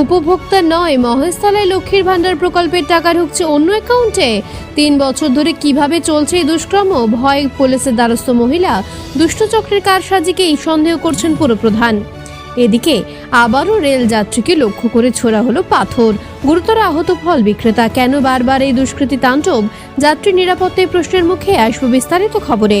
উপভোক্তা নয়, মহেশতলায় লক্ষ্মীর ভাণ্ডার প্রকল্পের টাকা ঢুকছে অন্য অ্যাকাউন্টে। তিন বছর ধরে কীভাবে চলছে এই দুষ্কর্ম? ভয় পুলিশের দ্বারস্থ মহিলা দুষ্টচক্রের কারসাজিকেই সন্দেহ করছেন পুরপ্রধান। এদিকে আবারও রেল যাত্রীকে লক্ষ্য করে ছোড়া হলো পাথর। গুরুতর আহত ফল বিক্রেতা, কেন বারবার এই দুষ্কৃতী তাণ্ডব? যাত্রী নিরাপত্তায় প্রশ্নের মুখে আসবে বিস্তারিত খবরে।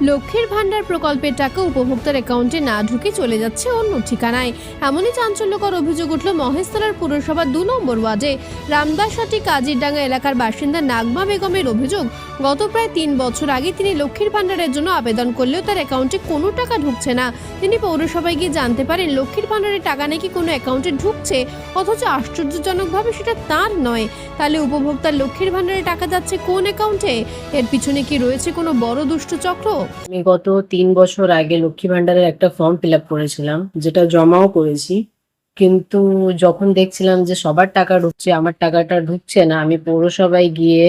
লক্ষ্মীর ভাণ্ডার প্রকল্পের টাকা উপভোক্তার অ্যাকাউন্টে না ঢুকে চলে যাচ্ছে অন্য ঠিকানায়। এমনই চাঞ্চল্যকর অভিযোগ উঠল মহেশতলার পুরসভা দু নম্বর ওয়ার্ডে। রামদাসহাটি কাজিরডাঙ্গা এলাকার বাসিন্দা নাগমা বেগমের অভিযোগ, গত প্রায় তিন বছর আগে তিনি লক্ষ্মীর ভাণ্ডারের জন্য আবেদন করলেও তার অ্যাকাউন্টে কোনো টাকা ঢুকছে না। তিনি পৌরসভায় গিয়ে জানতে পারেন লক্ষ্মীর ভাণ্ডারের টাকা নাকি কোনো অ্যাকাউন্টে ঢুকছে, অথচ আশ্চর্যজনকভাবে সেটা তার নয়। তাহলে উপভোক্তার লক্ষ্মীর ভাণ্ডারে টাকা যাচ্ছে কোন অ্যাকাউন্টে এর পিছনে কি রয়েছে কোনো বড় দুষ্ট চক্র? আমি গত তিন বছর আগে লক্ষ্মী ভান্ডারের একটা ফর্ম ফিল আপ করেছিলাম, যেটা জমাও করেছি। কিন্তু যখন দেখছিলাম যে সবার টাকা ঢুকছে, আমার টাকাটা ঢুকছে না, আমি পৌরসভায় গিয়ে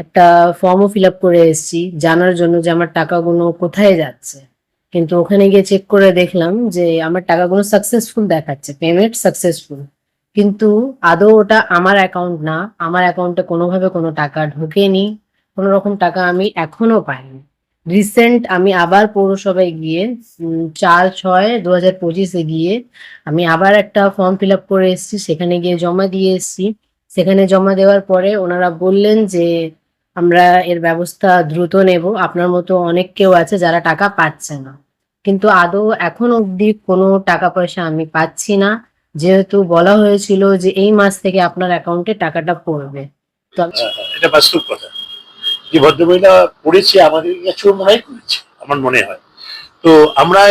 একটা ফর্মও ফিল আপ করে এসেছি, জানার জন্য যে আমার টাকাগুলো কোথায় যাচ্ছে। কিন্তু ওখানে গিয়ে চেক করে দেখলাম যে আমার টাকাগুলো সাকসেসফুল দেখাচ্ছে পেমেন্ট সাকসেসফুল কিন্তু আদৌ ওটা আমার অ্যাকাউন্ট না, আমার অ্যাকাউন্টে কোনোভাবে কোনো টাকা ঢোকেনি, কোনো রকম টাকা আমি এখনও পাইনি। রিসেন্ট আমি আবার পৌরসভায় গিয়ে চার ছয় দু হাজার পঁচিশে গিয়ে আমি আবার একটা ফর্ম ফিল আপ করে এসেছি। সেখানে গিয়ে জমা দিয়ে এসেছি। সেখানে জমা দেওয়ার পরে ওনারা বললেন যে, আমরা এর ব্যবস্থা দ্রুত নেব। আপনার মতো অনেক কেউ আছে যারা টাকা পাচ্ছে না। কিন্তু আদৌ এখন অবধি কোনো টাকা পয়সা আমি পাচ্ছি না। যেহেতু বলা হয়েছিল যে, এই মাস থেকে আপনার অ্যাকাউন্টে টাকাটা পড়বে। এটা বাস্তব কথা। যে ভদ্রমহিলা পড়েছে, আমাদের কাছেও মনে হয় করেছে, আমার মনে হয়। তো আমরা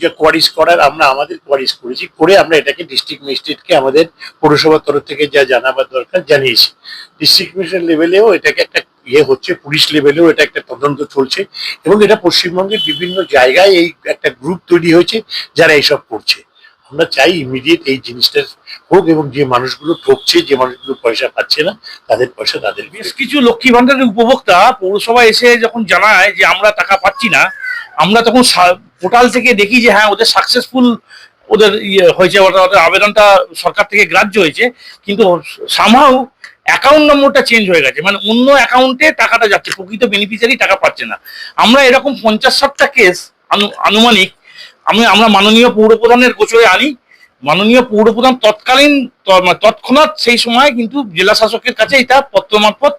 যে কোয়ারিজ করার, আমরা আমাদের কোয়ারিজ করেছি, করে আমরা এটাকে ডিস্ট্রিক্ট ম্যাজিস্ট্রেটকে আমাদের পৌরসভার তরফ থেকে যা জানাবার দরকার জানিয়েছি। ডিস্ট্রিক্ট ম্যাজিস্ট্রেট লেভেলেও এটাকে একটা ইয়ে হচ্ছে, পুলিশ লেভেলেও এটা একটা তদন্ত চলছে এবং এটা পশ্চিমবঙ্গের বিভিন্ন জায়গায় এই একটা গ্রুপ তৈরি হয়েছে যারা এইসব করছে। আমরা চাই ইমিডিয়েট এই জিনিসটা হোক এবং যে মানুষগুলো ঠকছে, যে মানুষগুলো পয়সা পাচ্ছে না, তাদের পয়সা তাদের বেশ কিছু লক্ষ্মী ভান্ডারের উপভোক্তা পৌরসভা এসে যখন জানায় যে আমরা টাকা পাচ্ছি না, আমরা তখন পোর্টাল থেকে দেখি যে হ্যাঁ ওদের সাকসেসফুল ওদের ইয়ে হয়েছে ওদের আবেদনটা সরকার থেকে গ্রাহ্য হয়েছে, কিন্তু সামহাও অ্যাকাউন্ট নম্বরটা চেঞ্জ হয়ে গেছে। মানে অন্য অ্যাকাউন্টে টাকাটা যাচ্ছে, প্রকৃত বেনিফিশিয়ারি টাকা পাচ্ছে না। আমরা এরকম পঞ্চাশ ষাটটা কেস আনুমানিক আমি, আমরা মাননীয় পৌরপ্রধানের গোচরে আনি। মাননীয় পৌরপ্রধান তৎকালীন, তৎক্ষণাৎ সেই সময় কিন্তু জেলা শাসকের কাছে এটা পত্র মারফত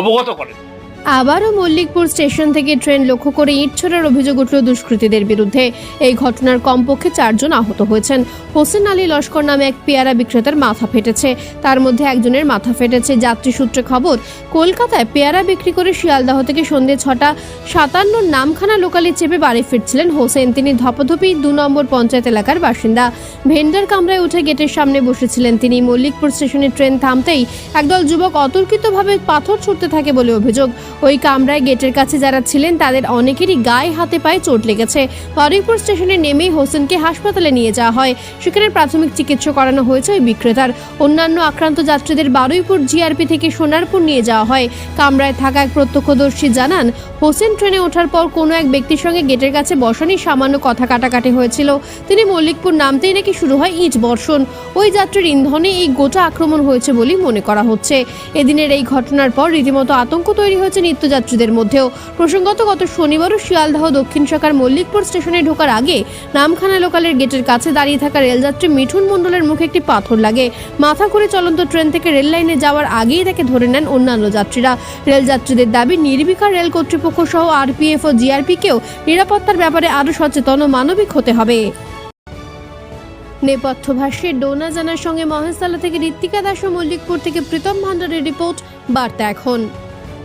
অবগত করেন। আবারও মল্লিকপুর স্টেশন থেকে ট্রেন লক্ষ্য করে ইট ছোড়ার অভিযোগ উঠল দুষ্কৃতীদের বিরুদ্ধে। এই ঘটনার কমপক্ষে চারজন আহত হয়েছেন। হোসেন আলী লস্কর নামে এক পেয়ারা বিক্রেতার মাথা ফেটেছে। তার মধ্যে একজনের মাথা ফেটেছে। যাত্রী সূত্রে খবর, কলকাতায় পেয়ারা বিক্রি করে শিয়ালদাহ থেকে সন্ধ্যে ছটা সাতান্ন নামখানা লোকালে চেপে বাড়ি ফিরছিলেন হোসেন। তিনি ধপধপি দু নম্বর পঞ্চায়েত এলাকার বাসিন্দা। ভেন্ডার কামরায় উঠে গেটের সামনে বসেছিলেন তিনি। মল্লিকপুর স্টেশনে ট্রেন থামতেই একদল যুবক অতর্কিতভাবে পাথর ছুটতে থাকে বলে অভিযোগ। ওই কামরায় গেটের কাছে যারা ছিলেন, তাদের অনেকেরই গায়ে হাতে পায়ে চোট লেগেছে। বারুইপুর স্টেশনে নেমেই হোসেনকে হাসপাতালে নিয়ে যাওয়া হয়। সেখানে প্রাথমিক চিকিৎসা করানো হয়েছে ওই বিক্রেতার। অন্যান্য আক্রান্ত যাত্রীদের বারুইপুর জিআরপি থেকে সোনারপুর নিয়ে যাওয়া হয়। কামরায় থাকা এক প্রত্যক্ষদর্শী জানান, হোসেন ট্রেনে ওঠার পর কোনো এক ব্যক্তির সঙ্গে গেটের কাছে বসানি সামান্য কথা কাটাকাটি হয়েছিল। তিনি মল্লিকপুর নামতেই নাকি শুরু হয় ইট বর্ষণ। ওই যাত্রীর ইন্ধনে এই গোটা আক্রমণ হয়েছে বলেই মনে করা হচ্ছে। এদিনের এই ঘটনার পর রীতিমতো আতঙ্ক তৈরি হয়েছে নিত্যযাত্রীদের মধ্যেও। প্রসঙ্গত, গত শনিবারও শিয়ালদাহ দক্ষিণ শাখার মল্লিকপুর স্টেশনে ঢোকার আগে নামখানা লোকালের গেটের কাছে দাঁড়িয়ে থাকা রেলযাত্রী মিঠুন মণ্ডলের মুখে একটি পাথর লাগে। মাথা করে চলন্ত ট্রেন থেকে রেল লাইনে যাওয়ার আগেই তাকে ধরে নেন অন্যান্য যাত্রীরা। রেলযাত্রীদের দাবি, নির্বিকার রেল কর্তৃপক্ষ সহ আরপিএফ ও জিআরপিকেও নিরাপত্তার ব্যাপারে আরও সচেতন ও মানবিক হতে হবে। নেপথ্য ভাষ্যে ডোনা জানার সঙ্গে মহেশতলা থেকে ঋত্বিকা দাস ও মল্লিকপুর থেকে প্রীতম ভান্ডারের রিপোর্ট, বার্তা এখন।